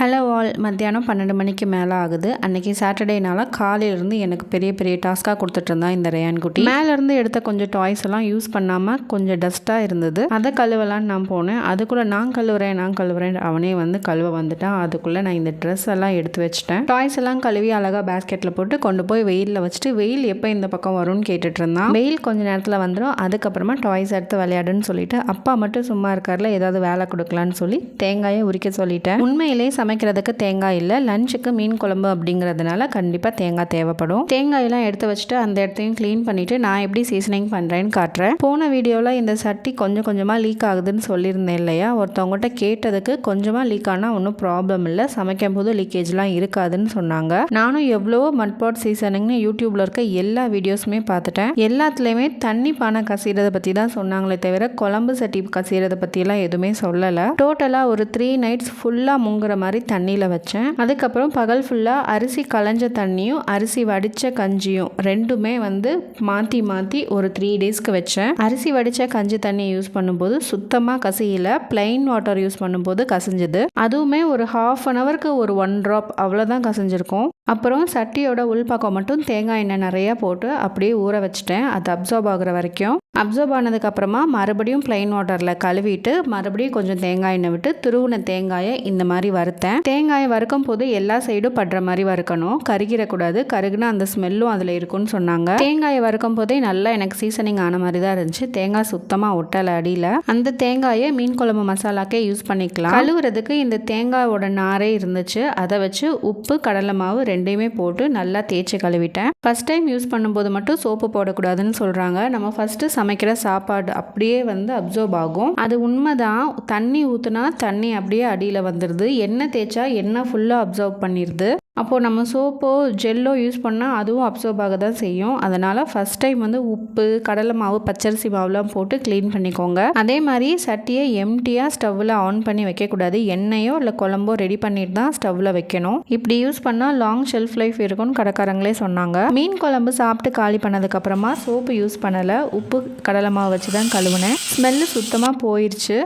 Hello all மத்தியானம் பன்னெண்டு மணிக்கு மேலே ஆகுது. அன்றைக்கி சாட்டர்டேனால காலையிலேருந்து எனக்கு பெரிய பெரிய டாஸ்க்காக கொடுத்துட்ருந்தான் இந்த ரேயான் குட்டி. மேலேருந்து எடுத்த கொஞ்சம் டாய்ஸ் எல்லாம் யூஸ் பண்ணாமல் கொஞ்சம் டஸ்ட்டாக இருந்தது. அதை கழுவலான்னு நான் போனேன். அதுக்குள்ளே நான் கழுவுறேன் நான் கழுவுறேன். அவனே வந்து கழுவ வந்துட்டான். அதுக்குள்ளே நான் இந்த ட்ரெஸ் எல்லாம் எடுத்து வச்சிட்டேன். டாய்ஸ் எல்லாம் கழுவி அழகாக பேஸ்கெட்டில் போட்டு கொண்டு போய் வெயிலில் வச்சுட்டு வெயில் எப்போ இந்த பக்கம் வரும்னு கேட்டுட்டு இருந்தான் வெயில் கொஞ்ச நேரத்தில் வந்துடும் அதுக்கப்புறமா டாய்ஸ் எடுத்து விளையாடுன்னு சொல்லிட்டு அப்பா மட்டும் சும்மா இருக்கார்ல ஏதாவது வேலை கொடுக்கலான்னு சொல்லி தேங்காயை உரிக்க சொல்லிட்டேன். உண்மையிலே சமைக்கிறதுக்கு தேங்காய் இல்லை லஞ்சுக்கு மீன் குழம்பு அப்படிங்கிறதுனால கண்டிப்பாக தேங்காய் தேவைப்படும். தேங்காயெல்லாம் எடுத்து வச்சுட்டு அந்த இடத்தையும் க்ளீன் பண்ணிவிட்டு நான் எப்படி சீசனிங் பண்ணுறேன்னு காட்டுறேன். போன வீடியோவில் இந்த சட்டி கொஞ்சம் கொஞ்சமாக லீக் ஆகுதுன்னு சொல்லியிருந்தேன் இல்லையா? ஒருத்தவங்ககிட்ட கேட்டதுக்கு கொஞ்சமாக லீக் ஆனால் ஒன்றும் ப்ராப்ளம் இல்லை. சமைக்கும் போது லீக்கேஜ்லாம் இருக்காதுன்னு சொன்னாங்க. நானும் எவ்வளோ மட்பாட் சீசனிங்னு யூடியூப்பில் இருக்க எல்லா வீடியோஸுமே பார்த்துட்டேன். எல்லாத்துலேயுமே தண்ணி பானை கசிகிறத பற்றி தான் சொன்னாங்களே தவிர குழம்பு சட்டி கசிகிறத பற்றிலாம் எதுவுமே சொல்லலை. டோட்டலாக ஒரு த்ரீ நைட்ஸ் ஃபுல்லாக முங்குற மாதிரி தண்ணியில் வச்சேன். அதுக்கப்புறம் பகல் ஃபுல்லாக அரிசி களைஞ்ச தண்ணியும் அரிசி வடித்த கஞ்சியும் ரெண்டுமே வந்து மாற்றி மாற்றி ஒரு த்ரீ டேஸ்க்கு வச்சேன். அரிசி வடித்த கஞ்சி தண்ணி யூஸ் பண்ணும்போது சுத்தமாக கசியல. பிளைன் வாட்டர் யூஸ் பண்ணும்போது கசிஞ்சுது. அதுவுமே ஒரு ஹாஃப் அன் ஹவருக்கு ஒரு ஒன் ட்ராப் அவ்வளோதான் கசிஞ்சிருக்கும். அப்புறம் சட்டியோட உள்பக்கம் மட்டும் தேங்காய் எண்ணெய் நிறையா போட்டு அப்படியே ஊற வச்சுட்டேன். அது அப்சர்வ் ஆகுற வரைக்கும். அப்சர்வ் ஆனதுக்கப்புறமா மறுபடியும் பிளைன் வாட்டரில் கழுவிட்டு மறுபடியும் கொஞ்சம் தேங்காய் எண்ணெய் விட்டு துருவின தேங்காயை இந்த மாதிரி வறுத்தேன். தேங்காயை வறுக்கும் போது எல்லா சைடும் படுற மாதிரி வறுக்கணும். கருகிடக்கூடாது. கருகுனா அந்த ஸ்மெல்லும் அதில் இருக்கும்னு சொன்னாங்க. தேங்காயை வறுக்கும் போதே நல்லா எனக்கு சீசனிங் ஆன மாதிரி தான் இருந்துச்சு. தேங்காய் சுத்தமாக ஒட்டலை அடியில். அந்த தேங்காயை மீன் குழம்பு மசாலாக்கே யூஸ் பண்ணிக்கலாம். கழுவுறதுக்கு இந்த தேங்காயோட நாரே இருந்துச்சு. அதை வச்சு உப்பு கடலை மாவு ரெண்டையுமே போட்டு நல்லா தேய்ச்சி கழுவிட்டேன். ஃபர்ஸ்ட் டைம் யூஸ் பண்ணும்போது மட்டும் சோப்பு போடக்கூடாதுன்னு சொல்கிறாங்க நம்ம ஃபஸ்ட்டு சமைக்கிற சாப்பாடு அப்படியே வந்து அப்சர்வ் ஆகும். அது உண்மைதான். தண்ணி ஊற்றுனா தண்ணி அப்படியே அடியில் வந்துடுது எண்ணெய் தேய்ச்சா எண்ணெய் ஃபுல்லாக அப்சர்வ் பண்ணிடுது அப்போது நம்ம சோப்போ ஜெல்லோ யூஸ் பண்ணால் அதுவும் அப்சர்வ் ஆக தான் செய்யும். அதனால் ஃபஸ்ட் டைம் வந்து உப்பு கடலை மாவு பச்சரிசி மாவுலாம் போட்டு க்ளீன் பண்ணிக்கோங்க. அதே மாதிரி சட்டியை எம்டியாக ஸ்டவ்வில் ஆன் பண்ணி வைக்கக்கூடாது. எண்ணெயோ இல்லை குழம்போ ரெடி பண்ணிட்டு தான் ஸ்டவ்வில் வைக்கணும். இப்படி யூஸ் பண்ணால் லாங் ஷெல்ஃப் லைஃப் இருக்கும்னு கடைக்காரங்களே சொன்னாங்க. மீன் குழம்பு சாப்பிட்டு காலி பண்ணதுக்கப்புறமா சோப்பு யூஸ் பண்ணலை. உப்பு கடலை மாவு வச்சு தான் கழுவுனேன் ஸ்மெல்லு சுத்தமாக போயிடுச்சு